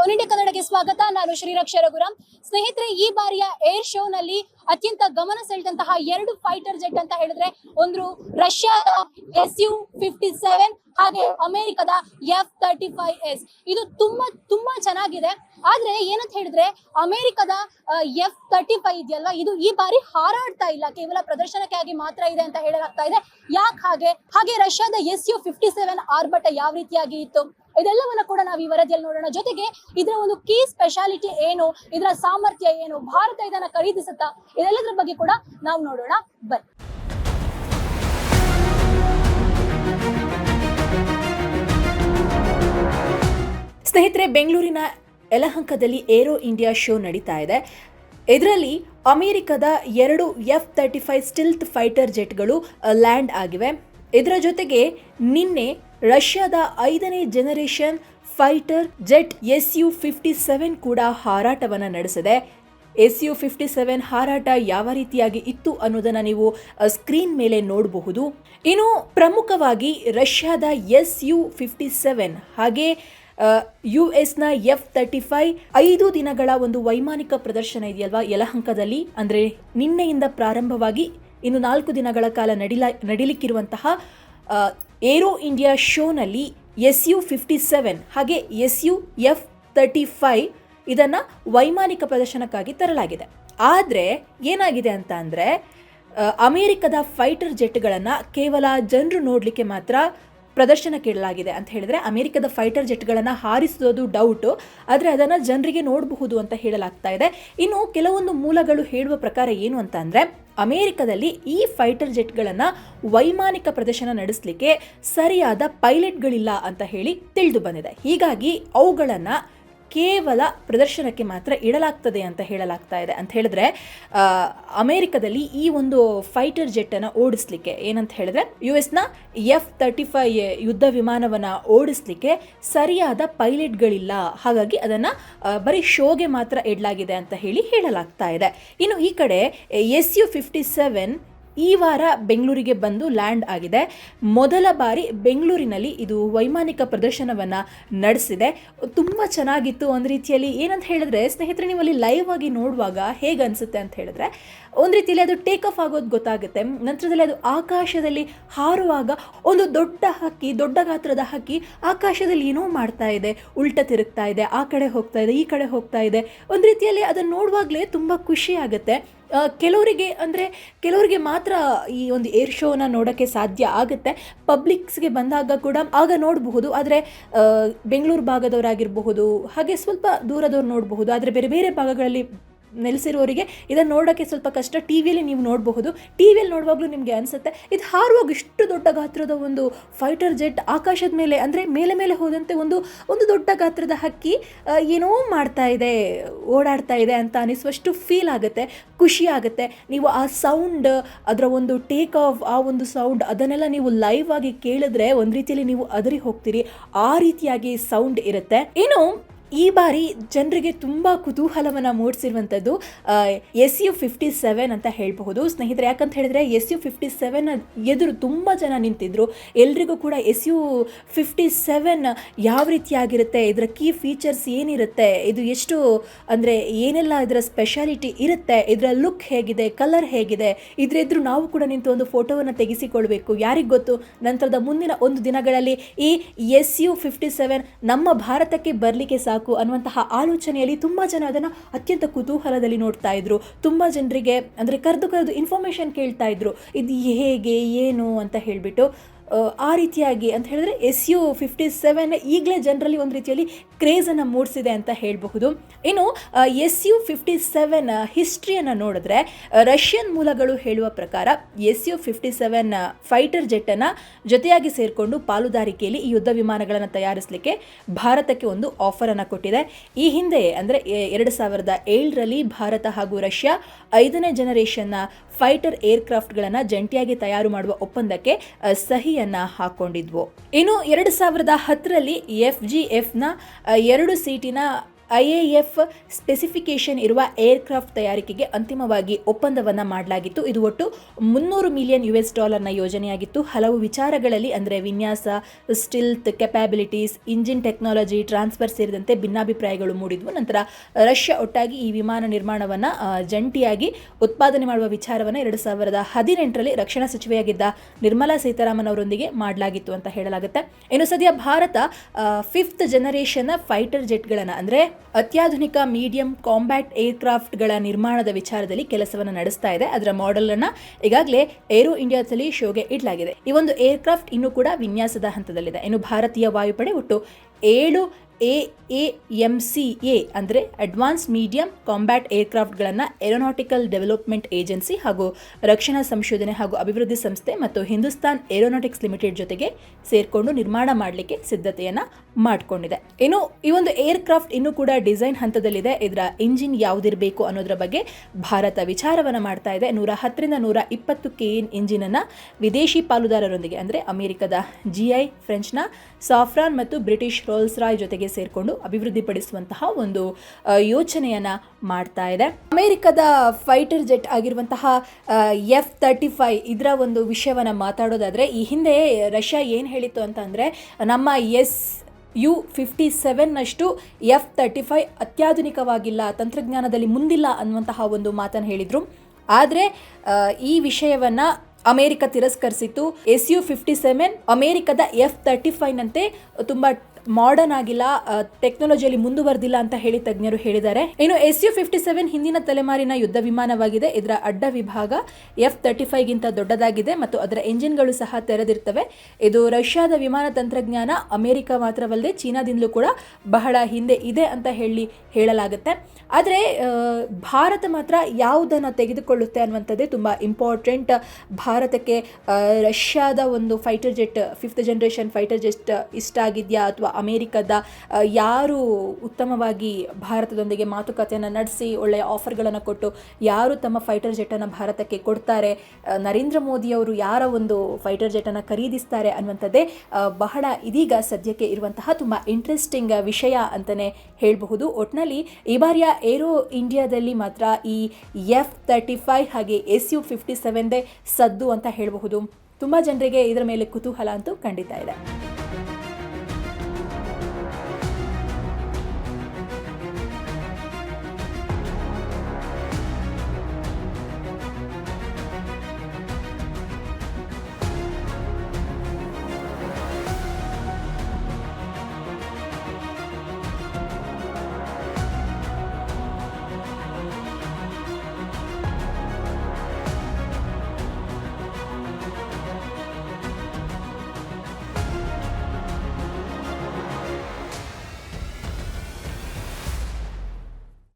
One India ಕನ್ನಡಕ್ಕೆ ಸ್ವಾಗತ. ನಾನು ಶ್ರೀರಕ್ಷ ರಘುರಾಮ್. ಸ್ನೇಹಿತರೆ, ಈ ಬಾರಿಯ ಏರ್ ಶೋ ನಲ್ಲಿ ಅತ್ಯಂತ ಗಮನ ಸೆಳೆದಂತಹ ಎರಡು ಫೈಟರ್ ಜೆಟ್ ಅಂತ ಹೇಳಿದ್ರೆ ಒಂದು ರಷ್ಯಾದ ಎಸ್ ಯು ಫಿಫ್ಟಿ ಸೆವೆನ್ ಹಾಗೆ ಅಮೆರಿಕದ ಎಫ್ ತರ್ಟಿ ಫೈವ್ ಎಸ್ ಇದು ತುಂಬಾ ತುಂಬಾ ಚೆನ್ನಾಗಿದೆ. ಆದ್ರೆ ಏನಂತ ಹೇಳಿದ್ರೆ, ಅಮೆರಿಕದ ಎಫ್ ತರ್ಟಿ ಫೈವ್ ಇದೆಯಲ್ಲ, ಇದು ಈ ಬಾರಿ ಹಾರಾಡ್ತಾ ಇಲ್ಲ. ಕೇವಲ ಪ್ರದರ್ಶನಕ್ಕಾಗಿ ಮಾತ್ರ ಇದೆ ಅಂತ ಹೇಳಲಾಗ್ತಾ ಇದೆ. ಯಾಕೆ ಹಾಗೆ? ಹಾಗೆ ರಷ್ಯಾದ ಎಸ್ ಯು ಫಿಫ್ಟಿ ಸೆವೆನ್ ಆರ್ಭಟ ಯಾವ ರೀತಿಯಾಗಿ ಇತ್ತು? ಇದೆಲ್ಲವನ್ನ ಕೂಡ ನಾವು ಈ ವರದಿಯಲ್ಲಿ ನೋಡೋಣ. ಜೊತೆಗೆ ಇದರ ಒಂದು ಕೀ ಸ್ಪೆಷಾಲಿಟಿ ಏನು, ಇದರ ಸಾಮರ್ಥ್ಯ ಏನು, ಭಾರತ ಇದನ್ನ ಖರೀದಿಸುತ್ತಾ, ಇದೆಲ್ಲದರ ಬಗ್ಗೆ ಕೂಡ ನಾವು ನೋಡೋಣ. ಬನ್ನಿ. ಸ್ನೇಹಿತರೆ, ಬೆಂಗಳೂರಿನ ಯಲಹಂಕದಲ್ಲಿ ಏರೋ ಇಂಡಿಯಾ ಶೋ ನಡೀತಾ ಇದೆ. ಇದರಲ್ಲಿ ಅಮೆರಿಕದ ಎರಡು F thirty five stealth fighter ಜೆಟ್ಗಳು land ಆಗಿವೆ. ಇದರ ಜೊತೆಗೆ ನಿನ್ನೆ ರಷ್ಯಾದ ಐದನೇ generation fighter jet S U fifty seven ಕೂಡ ಹಾರಾಟವನ್ನು ನಡೆಸಿದೆ. ಎಸ್ ಯು ಫಿಫ್ಟಿ ಸೆವೆನ್ ಹಾರಾಟ ಯಾವ ರೀತಿಯಾಗಿ ಇತ್ತು ಅನ್ನೋದನ್ನು ನೀವು ಸ್ಕ್ರೀನ್ ಮೇಲೆ ನೋಡಬಹುದು. ಇನ್ನು ಪ್ರಮುಖವಾಗಿ ರಷ್ಯಾದ ಎಸ್ ಯು ಫಿಫ್ಟಿ ಸೆವೆನ್ ಹಾಗೆ ಯು ಎಸ್ನ ಎಫ್ ತರ್ಟಿ ಫೈವ್ ಐದು ದಿನಗಳ ಒಂದು ವೈಮಾನಿಕ ಪ್ರದರ್ಶನ ಇದೆಯಲ್ವಾ ಯಲಹಂಕದಲ್ಲಿ? ಅಂದರೆ ನಿನ್ನೆಯಿಂದ ಪ್ರಾರಂಭವಾಗಿ ಇನ್ನು ನಾಲ್ಕು ದಿನಗಳ ಕಾಲ ನಡಿಲ, ನಡಿಲಿಕ್ಕಿರುವಂತಹ ಏರೋ ಇಂಡಿಯಾ ಶೋನಲ್ಲಿ ಎಸ್ ಯು ಫಿಫ್ಟಿ ಸೆವೆನ್ ಹಾಗೆ S U F thirty five ಇದನ್ನು ವೈಮಾನಿಕ ಪ್ರದರ್ಶನಕ್ಕಾಗಿ ತರಲಾಗಿದೆ. ಆದರೆ ಏನಾಗಿದೆ ಅಂತ ಅಂದರೆ ಅಮೇರಿಕದ ಫೈಟರ್ ಜೆಟ್ಗಳನ್ನು ಕೇವಲ ಜನರು ನೋಡಲಿಕ್ಕೆ ಮಾತ್ರ ಪ್ರದರ್ಶನಕ್ಕೆ ಕೇಳಲಾಗಿದೆ ಅಂತ ಹೇಳಿದ್ರೆ ಅಮೆರಿಕದ ಫೈಟರ್ ಜೆಟ್ಗಳನ್ನು ಹಾರಿಸೋದು ಡೌಟು ಆದರೆ ಅದನ್ನು ಜನರಿಗೆ ನೋಡಬಹುದು ಅಂತ ಹೇಳಲಾಗ್ತಾ ಇದೆ. ಇನ್ನು ಕೆಲವೊಂದು ಮೂಲಗಳು ಹೇಳುವ ಪ್ರಕಾರ ಏನು ಅಂತ ಅಂದರೆ, ಅಮೆರಿಕದಲ್ಲಿ ಈ ಫೈಟರ್ ಜೆಟ್ಗಳನ್ನು ವೈಮಾನಿಕ ಪ್ರದರ್ಶನ ನಡೆಸಲಿಕ್ಕೆ ಸರಿಯಾದ ಪೈಲಟ್ಗಳಿಲ್ಲ ಅಂತ ಹೇಳಿ ತಿಳಿದು ಬಂದಿದೆ. ಹೀಗಾಗಿ ಅವುಗಳನ್ನು ಕೇವಲ ಪ್ರದರ್ಶನಕ್ಕೆ ಮಾತ್ರ ಇಡಲಾಗ್ತದೆ ಅಂತ ಹೇಳಲಾಗ್ತಾ ಇದೆ. ಅಂತ ಹೇಳಿದ್ರೆ ಅಮೇರಿಕದಲ್ಲಿ ಈ ಒಂದು ಫೈಟರ್ ಜೆಟ್ಟನ್ನು ಓಡಿಸ್ಲಿಕ್ಕೆ ಏನಂತ ಹೇಳಿದ್ರೆ, ಯು ಎಸ್ನ ಎಫ್ ತರ್ಟಿ ಫೈವ್ ಯುದ್ಧ ವಿಮಾನವನ್ನು ಓಡಿಸ್ಲಿಕ್ಕೆ ಸರಿಯಾದ ಪೈಲಟ್ಗಳಿಲ್ಲ. ಹಾಗಾಗಿ ಅದನ್ನು ಬರೀ ಶೋಗೆ ಮಾತ್ರ ಇಡಲಾಗಿದೆ ಅಂತ ಹೇಳಿ ಹೇಳಲಾಗ್ತಾ ಇದೆ. ಇನ್ನು ಈ ಕಡೆ ಎಸ್ ಯು ಫಿಫ್ಟಿ ಸೆವೆನ್ ಈ ವಾರ ಬೆಂಗಳೂರಿಗೆ ಬಂದು ಲ್ಯಾಂಡ್ ಆಗಿದೆ. ಮೊದಲ ಬಾರಿ ಬೆಂಗಳೂರಿನಲ್ಲಿ ಇದು ವೈಮಾನಿಕ ಪ್ರದರ್ಶನವನ್ನು ನಡೆಸಿದೆ. ತುಂಬ ಚೆನ್ನಾಗಿತ್ತು ಒಂದು ರೀತಿಯಲ್ಲಿ ಏನಂತ ಹೇಳಿದ್ರೆ ಸ್ನೇಹಿತರೆ ನೀವು ಅಲ್ಲಿ ಲೈವ್ ಆಗಿ ನೋಡುವಾಗ ಹೇಗೆ ಅನಿಸುತ್ತೆ ಅಂತ ಹೇಳಿದ್ರೆ ಒಂದು ರೀತಿಯಲ್ಲಿ ಅದು ಟೇಕ್ ಆಫ್ ಆಗೋದು ಗೊತ್ತಾಗುತ್ತೆ. ನಂತರದಲ್ಲಿ ಅದು ಆಕಾಶದಲ್ಲಿ ಹಾರುವಾಗ ಒಂದು ದೊಡ್ಡ ಹಕ್ಕಿ ದೊಡ್ಡ ಗಾತ್ರದ ಹಕ್ಕಿ ಆಕಾಶದಲ್ಲಿ ಏನೋ ಮಾಡ್ತಾ ಇದೆ. ಉಲ್ಟ ತಿರುಗ್ತಾ ಇದೆ ಆ ಕಡೆ ಹೋಗ್ತಾ ಇದೆ ಈ ಕಡೆ ಹೋಗ್ತಾ ಇದೆ. ಒಂದು ರೀತಿಯಲ್ಲಿ ಅದನ್ನು ನೋಡುವಾಗಲೇ ತುಂಬ ಖುಷಿ ಆಗುತ್ತೆ. ಆ, ಕೆಲವರಿಗೆ ಅಂದರೆ ಕೆಲವರಿಗೆ ಮಾತ್ರ ಈ ಒಂದು ಏರ್ ಶೋನ ನೋಡೋಕ್ಕೆ ಸಾಧ್ಯ ಆಗುತ್ತೆ. ಪಬ್ಲಿಕ್ಸ್ಗೆ ಬಂದಾಗ ಕೂಡ ಆಗ ನೋಡಬಹುದು, ಆದರೆ ಬೆಂಗಳೂರು ಭಾಗದವರಾಗಿರಬಹುದು, ಹಾಗೆ ಸ್ವಲ್ಪ ದೂರದವ್ರು ನೋಡಬಹುದು, ಆದರೆ ಬೇರೆ ಬೇರೆ ಭಾಗಗಳಲ್ಲಿ ನೆಲೆಸಿರೋರಿಗೆ ಇದನ್ನು ನೋಡೋಕ್ಕೆ ಸ್ವಲ್ಪ ಕಷ್ಟ. ಟಿ ವಿಯಲ್ಲಿ ನೀವು ನೋಡಬಹುದು. ಟಿ ವಿಯಲ್ಲಿ ನೋಡುವಾಗಲೂ ನಿಮಗೆ ಅನಿಸುತ್ತೆ, ಇದು ಹಾರುವಾಗ ಇಷ್ಟು ದೊಡ್ಡ ಗಾತ್ರದ ಒಂದು ಫೈಟರ್ ಜೆಟ್ ಆಕಾಶದ ಮೇಲೆ, ಅಂದರೆ ಮೇಲೆ ಮೇಲೆ ಹೋದಂತೆ ಒಂದು ಒಂದು ದೊಡ್ಡ ಗಾತ್ರದ ಹಕ್ಕಿ ಏನೋ ಮಾಡ್ತಾ ಇದೆ, ಓಡಾಡ್ತಾ ಇದೆ ಅಂತ ಅನಿಸುವಷ್ಟು ಫೀಲ್ ಆಗುತ್ತೆ, ಖುಷಿ ಆಗುತ್ತೆ. ನೀವು ಆ ಸೌಂಡ್ ಅದರ ಒಂದು ಟೇಕ್ ಆಫ್ ಆ ಒಂದು ಸೌಂಡ್ ಅದನ್ನೆಲ್ಲ ನೀವು ಲೈವ್ ಆಗಿ ಕೇಳಿದ್ರೆ ಒಂದು ರೀತಿಯಲ್ಲಿ ನೀವು ಅದರಿ ಹೋಗ್ತೀರಿ. ಆ ರೀತಿಯಾಗಿ ಸೌಂಡ್ ಇರುತ್ತೆ. ಇನ್ನು ಈ ಬಾರಿ ಜನರಿಗೆ ತುಂಬ ಕುತೂಹಲವನ್ನು ಮೂಡಿಸಿರುವಂಥದ್ದು ಎಸ್ ಯು ಫಿಫ್ಟಿ ಸೆವೆನ್ ಅಂತ ಹೇಳಬಹುದು. ಸ್ನೇಹಿತರೆ, ಯಾಕಂತ ಹೇಳಿದ್ರೆ ಎಸ್ ಯು ಫಿಫ್ಟಿ ಸೆವೆನ್ ಎದುರು ತುಂಬ ಜನ ನಿಂತಿದ್ರು. ಎಲ್ರಿಗೂ ಕೂಡ ಎಸ್ ಯು ಫಿಫ್ಟಿ ಸೆವೆನ್ ಯಾವ ರೀತಿಯಾಗಿರುತ್ತೆ, ಇದರ ಕೀ ಫೀಚರ್ಸ್ ಏನಿರುತ್ತೆ, ಇದು ಎಷ್ಟು, ಅಂದರೆ ಏನೆಲ್ಲ ಇದರ ಸ್ಪೆಷಾಲಿಟಿ ಇರುತ್ತೆ, ಇದರ ಲುಕ್ ಹೇಗಿದೆ ಕಲರ್ ಹೇಗಿದೆ ಇದ್ರ ಎದುರು ನಾವು ಕೂಡ ನಿಂತು ಒಂದು ಫೋಟೋವನ್ನು ತೆಗೆಸಿಕೊಳ್ಬೇಕು. ಯಾರಿಗೆ ಗೊತ್ತು? ನಂತರದ ಮುಂದಿನ ಒಂದು ದಿನಗಳಲ್ಲಿ ಈ ಎಸ್ ಯು ಫಿಫ್ಟಿ ಸೆವೆನ್ ನಮ್ಮ ಭಾರತಕ್ಕೆ ಬರಲಿಕ್ಕೆ ಸಾಕು. ಅನ್ನುವಂತಹ ಆಲೋಚನೆಯಲ್ಲಿ ತುಂಬ ಜನ ಅದನ್ನು ಅತ್ಯಂತ ಕುತೂಹಲದಲ್ಲಿ ನೋಡ್ತಾ ಇದ್ರು. ತುಂಬ ಜನರಿಗೆ ಅಂದರೆ ಕರೆದು ಕರೆದು ಇನ್ಫಾರ್ಮೇಷನ್ ಕೇಳ್ತಾ ಇದ್ರು. ಇದು ಹೇಗೆ, ಏನು ಅಂತ ಹೇಳಿಬಿಟ್ಟು ಆ ರೀತಿಯಾಗಿ ಅಂತ ಹೇಳಿದ್ರೆ ಎಸ್ ಯು ಫಿಫ್ಟಿ ಸೆವೆನ್ ಈಗಲೇ ಜನರಲ್ಲಿ ಒಂದು ರೀತಿಯಲ್ಲಿ ಕ್ರೇಜನ್ನು ಮೂಡಿಸಿದೆ ಅಂತ ಹೇಳಬಹುದು. ಇನ್ನು ಎಸ್ ಯು ಫಿಫ್ಟಿ ಸೆವೆನ್ ಹಿಸ್ಟ್ರಿಯನ್ನು ನೋಡಿದ್ರೆ ರಷ್ಯನ್ ಮೂಲಗಳು ಹೇಳುವ ಪ್ರಕಾರ S U fifty seven fighter ಜೆಟ್ಟನ್ನು ಜೊತೆಯಾಗಿ ಸೇರಿಕೊಂಡು ಪಾಲುದಾರಿಕೆಯಲ್ಲಿ ಈ ಯುದ್ಧ ವಿಮಾನಗಳನ್ನು ತಯಾರಿಸಲಿಕ್ಕೆ ಭಾರತಕ್ಕೆ ಒಂದು ಆಫರನ್ನು ಕೊಟ್ಟಿದೆ. ಈ ಹಿಂದೆ ಅಂದರೆ ಎರಡು ಸಾವಿರದ ಏಳರಲ್ಲಿ ಭಾರತ ಹಾಗೂ ರಷ್ಯಾ ಐದನೇ ಜನರೇಷನ್ನ ಫೈಟರ್ ಏರ್ಕ್ರಾಫ್ಟ್ಗಳನ್ನು ಜಂಟಿಯಾಗಿ ತಯಾರು ಮಾಡುವ ಒಪ್ಪಂದಕ್ಕೆ ಅ, ಸಹಿಯನ್ನ ಹಾಕೊಂಡಿದ್ವು. ಇನ್ನು ಎರಡು ಸಾವಿರದ ಹತ್ತರಲ್ಲಿ ಎಫ್ ಜಿ ಎಫ್ನ ಎರಡು ಸೀಟಿನ ಐಎಎಫ್ ಸ್ಪೆಸಿಫಿಕೇಶನ್ ಇರುವ ಏರ್ಕ್ರಾಫ್ಟ್ ತಯಾರಿಕೆಗೆ ಅಂತಿಮವಾಗಿ ಒಪ್ಪಂದವನ್ನು ಮಾಡಲಾಗಿತ್ತು. ಇದು ಒಟ್ಟು ಮುನ್ನೂರು ಮಿಲಿಯನ್ ಯು ಎಸ್ ಡಾಲರ್ನ ಯೋಜನೆಯಾಗಿತ್ತು. ಹಲವು ವಿಚಾರಗಳಲ್ಲಿ ಅಂದರೆ ವಿನ್ಯಾಸ, stealth, capabilities, engine technology, transfer ಸೇರಿದಂತೆ ಭಿನ್ನಾಭಿಪ್ರಾಯಗಳು ಮೂಡಿದ್ವು. ನಂತರ ರಷ್ಯಾ ಒಟ್ಟಾಗಿ ಈ ವಿಮಾನ ನಿರ್ಮಾಣವನ್ನು ಜಂಟಿಯಾಗಿ ಉತ್ಪಾದನೆ ಮಾಡುವ ವಿಚಾರವನ್ನು ಎರಡು ಸಾವಿರದ ಹದಿನೆಂಟರಲ್ಲಿ ರಕ್ಷಣಾ ಸಚಿವೆಯಾಗಿದ್ದ ನಿರ್ಮಲಾ ಸೀತಾರಾಮನ್ ಅವರೊಂದಿಗೆ ಮಾಡಲಾಗಿತ್ತು ಅಂತ ಹೇಳಲಾಗುತ್ತೆ. ಇನ್ನು ಸದ್ಯ ಭಾರತ ಫಿಫ್ತ್ ಜನರೇಷನ್ ಫೈಟರ್ ಜೆಟ್ಗಳನ್ನು ಅಂದರೆ ಅತ್ಯಾಧುನಿಕ ಮೀಡಿಯಂ ಕಾಂಬ್ಯಾಟ್ ಏರ್ಕ್ರಾಫ್ಟ್ಗಳ ನಿರ್ಮಾಣದ ವಿಚಾರದಲ್ಲಿ ಕೆಲಸವನ್ನು ನಡೆಸ್ತಾ ಇದೆ. ಅದರ ಮಾಡೆಲ್ ಅನ್ನ ಈಗಾಗಲೇ ಏರೋ ಇಂಡಿಯಾದಲ್ಲಿ ಶೋಗೆ ಇಡಲಾಗಿದೆ. ಈ ಒಂದು ಏರ್ಕ್ರಾಫ್ಟ್ ಇನ್ನೂ ಕೂಡ ವಿನ್ಯಾಸದ ಹಂತದಲ್ಲಿದೆ. ಇನ್ನು ಭಾರತೀಯ ವಾಯುಪಡೆ ಒಟ್ಟು ಏಳು A A M C A ಅಂದರೆ ಅಡ್ವಾನ್ಸ್ ಮೀಡಿಯಂ ಕಾಂಬ್ಯಾಟ್ ಏರ್ಕ್ರಾಫ್ಟ್ಗಳನ್ನು ಏರೋನಾಟಿಕಲ್ ಡೆವಲಪ್ಮೆಂಟ್ ಏಜೆನ್ಸಿ ಹಾಗೂ ರಕ್ಷಣಾ ಸಂಶೋಧನೆ ಹಾಗೂ ಅಭಿವೃದ್ಧಿ ಸಂಸ್ಥೆ ಮತ್ತು ಹಿಂದೂಸ್ತಾನ್ ಏರೋನಾಟಿಕ್ಸ್ ಲಿಮಿಟೆಡ್ ಜೊತೆಗೆ ಸೇರಿಕೊಂಡು ನಿರ್ಮಾಣ ಮಾಡಲಿಕ್ಕೆ ಸಿದ್ಧತೆಯನ್ನು ಮಾಡಿಕೊಂಡಿದೆ. ಇನ್ನು ಈ ಒಂದು ಏರ್ಕ್ರಾಫ್ಟ್ ಇನ್ನೂ ಕೂಡ ಡಿಸೈನ್ ಹಂತದಲ್ಲಿದೆ. ಇದರ ಇಂಜಿನ್ ಯಾವುದಿರಬೇಕು ಅನ್ನೋದರ ಬಗ್ಗೆ ಭಾರತ ವಿಚಾರವನ್ನು ಮಾಡ್ತಾ ಇದೆ. ನೂರ ಹತ್ತರಿಂದ ನೂರ ಇಪ್ಪತ್ತು ಕೆ ಎನ್ ಇಂಜಿನನ್ನು ವಿದೇಶಿ ಪಾಲುದಾರರೊಂದಿಗೆ, ಅಂದರೆ ಅಮೆರಿಕದ ಜಿ ಐ ಫ್ರೆಂಚ್ನ ಸಾಫ್ರಾನ್ ಮತ್ತು ಬ್ರಿಟಿಷ್ ರೋಲ್ಸ್ ರಾಯ್ ಜೊತೆಗೆ ಸೇರಿಕೊಂಡು ಅಭಿವೃದ್ಧಿಪಡಿಸುವಂತಹ ಒಂದು ಯೋಚನೆಯನ್ನು ಮಾಡ್ತಾ ಇದೆ. ಅಮೆರಿಕದ ಫೈಟರ್ ಜೆಟ್ ಆಗಿರುವಂತಹ ಎಫ್ ತರ್ಟಿ ಫೈವ್ ಇದರ ಒಂದು ವಿಷಯವನ್ನು ಮಾತಾಡೋದಾದ್ರೆ, ಈ ಹಿಂದೆ ರಷ್ಯಾ ಏನು ಹೇಳಿತ್ತು ಅಂತ ಅಂದರೆ, ನಮ್ಮ ಎಸ್ ಯು ಫಿಫ್ಟಿ ಸೆವೆನ್ನಷ್ಟು ಎಫ್ ತರ್ಟಿ ಫೈವ್ ಅತ್ಯಾಧುನಿಕವಾಗಿಲ್ಲ, ತಂತ್ರಜ್ಞಾನದಲ್ಲಿ ಮುಂದಿಲ್ಲ ಅನ್ನುವಂತಹ ಒಂದು ಮಾತನ್ನು ಹೇಳಿದರು. ಆದರೆ ಈ ವಿಷಯವನ್ನು ಅಮೆರಿಕ ತಿರಸ್ಕರಿಸಿತ್ತು. ಎಸ್ ಯು ಫಿಫ್ಟಿ ಸೆವೆನ್ ಅಮೆರಿಕದ ಎಫ್ ತರ್ಟಿ ಫೈವ್ನಂತೆ ತುಂಬ ಮಾಡರ್ನ್ ಆಗಿಲ್ಲ ಟೆಕ್ನಾಲಜಿಯಲ್ಲಿ ಮುಂದುವರೆದಿಲ್ಲ ಅಂತ ಹೇಳಿ ತಜ್ಞರು ಹೇಳಿದ್ದಾರೆ. ಇನ್ನು ಎಸ್ ಯು ಫಿಫ್ಟಿ ಸೆವೆನ್ ಹಿಂದಿನ ತಲೆಮಾರಿನ ಯುದ್ಧ ವಿಮಾನವಾಗಿದೆ. ಇದರ ಅಡ್ಡ ವಿಭಾಗ ಎಫ್ ತರ್ಟಿ ಫೈವ್ಗಿಂತ ದೊಡ್ಡದಾಗಿದೆ ಮತ್ತು ಅದರ ಎಂಜಿನ್ಗಳು ಸಹ ತೆರೆದಿರ್ತವೆ. ಇದು ರಷ್ಯಾದ ವಿಮಾನ ತಂತ್ರಜ್ಞಾನ, ಅಮೆರಿಕ ಮಾತ್ರವಲ್ಲದೆ ಚೀನಾದಿಂದಲೂ ಕೂಡ ಬಹಳ ಹಿಂದೆ ಇದೆ ಅಂತ ಹೇಳಿ ಹೇಳಲಾಗುತ್ತೆ. ಆದರೆ ಭಾರತ ಮಾತ್ರ ಯಾವುದನ್ನು ತೆಗೆದುಕೊಳ್ಳುತ್ತೆ ಅನ್ನುವಂಥದ್ದೇ ತುಂಬ ಇಂಪಾರ್ಟೆಂಟ್ ಭಾರತಕ್ಕೆ ರಷ್ಯಾದ ಒಂದು fighter jet fifth generation fighter jet ಇಷ್ಟ ಆಗಿದೆಯಾ ಅಥವಾ ಅಮೇರಿಕದ ಯಾರು ಉತ್ತಮವಾಗಿ ಭಾರತದೊಂದಿಗೆ ಮಾತುಕತೆಯನ್ನು ನಡೆಸಿ, ಒಳ್ಳೆಯ ಆಫರ್ಗಳನ್ನು ಕೊಟ್ಟು ಯಾರು ತಮ್ಮ ಫೈಟರ್ ಜೆಟ್ಟನ್ನು ಭಾರತಕ್ಕೆ ಕೊಡ್ತಾರೆ ನರೇಂದ್ರ ಮೋದಿಯವರು ಯಾರ ಒಂದು ಫೈಟರ್ ಜೆಟ್ಟನ್ನು ಖರೀದಿಸ್ತಾರೆ ಅನ್ನುವಂಥದ್ದೇ ಬಹಳ ಇದೀಗ ಸದ್ಯಕ್ಕೆ ಇರುವಂತಹ ತುಂಬ ಇಂಟ್ರೆಸ್ಟಿಂಗ್ ವಿಷಯ ಅಂತಲೇ ಹೇಳಬಹುದು. ಒಟ್ನಲ್ಲಿ ಈ ಬಾರಿಯ ಏರೋ ಇಂಡಿಯಾದಲ್ಲಿ ಮಾತ್ರ ಈ ಎಫ್ ತರ್ಟಿ ಫೈವ್ ಹಾಗೆ ಎಸ್ ಯು ಫಿಫ್ಟಿ ಸೆವೆನ್ದೇ ಸದ್ದು ಅಂತ ಹೇಳಬಹುದು. ತುಂಬ ಜನರಿಗೆ ಇದರ ಮೇಲೆ ಕುತೂಹಲ ಅಂತೂ ಖಂಡಿತ ಇದೆ.